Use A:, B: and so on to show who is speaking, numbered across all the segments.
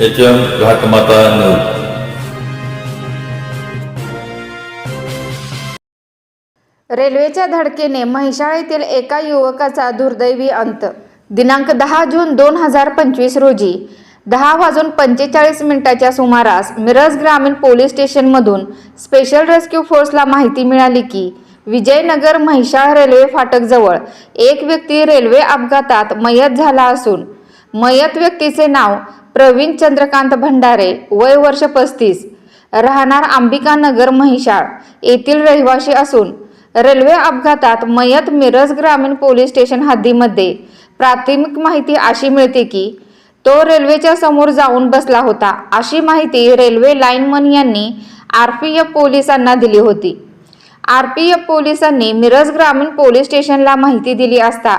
A: H M Ghatmata news
B: रेल्वेच्या धडकेने म्हैसाळ एका युवकाचा दुर्दैवी अंत. दिनांक दहा जून दोन हजार पंचवीस रोजी दहा वाजून पंचेचाळीस मिनिटाच्या सुमारास मिरज ग्रामीण पोलीस स्टेशनमधून स्पेशल रेस्क्यू फोर्सला माहिती मिळाली की विजयनगर म्हैसाळ रेल्वे फाटकजवळ एक व्यक्ती रेल्वे अपघातात मयत झाला असून मयत व्यक्तीचे नाव प्रवीण चंद्रकांत भंडारे वय वर्ष पस्तीस राहणार अंबिका नगर येथील रहिवासी असून रेल्वे अपघातात मयत मिरज ग्रामीण पोलीस स्टेशन हद्दीमध्ये. प्राथमिक माहिती अशी मिळते की तो रेल्वेच्या समोर जाऊन बसला होता अशी माहिती रेल्वे लाईनमन यांनी आर पी एफ पोलिसांना दिली होती. आर पी एफ पोलिसांनी मिरज ग्रामीण पोलीस स्टेशनला माहिती दिली असता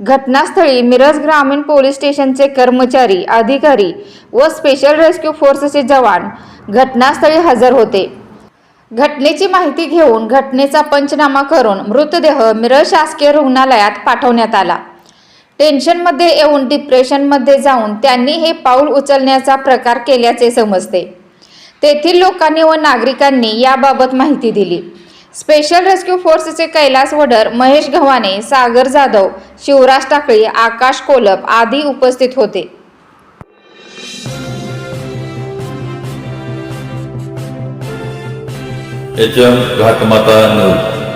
B: घटनास्थळी मिरज ग्रामीण पोलीस स्टेशनचे कर्मचारी अधिकारी व स्पेशल रेस्क्यू फोर्सचे जवान घटनास्थळी हजर होते. घटनेची माहिती घेऊन घटनेचा पंचनामा करून मृतदेह मिरज शासकीय रुग्णालयात पाठवण्यात आला. टेन्शनमध्ये येऊन डिप्रेशनमध्ये जाऊन त्यांनी हे पाऊल उचलण्याचा प्रकार केल्याचे समजते. तेथील लोकांनी व नागरिकांनी याबाबत माहिती दिली. स्पेशल रेस्क्यू फोर्सचे कैलास वडर महेश गव्हाणे सागर जाधव शिवराज टाकळी आकाश कोलप आदी उपस्थित होते.
A: H M Ghatmata news.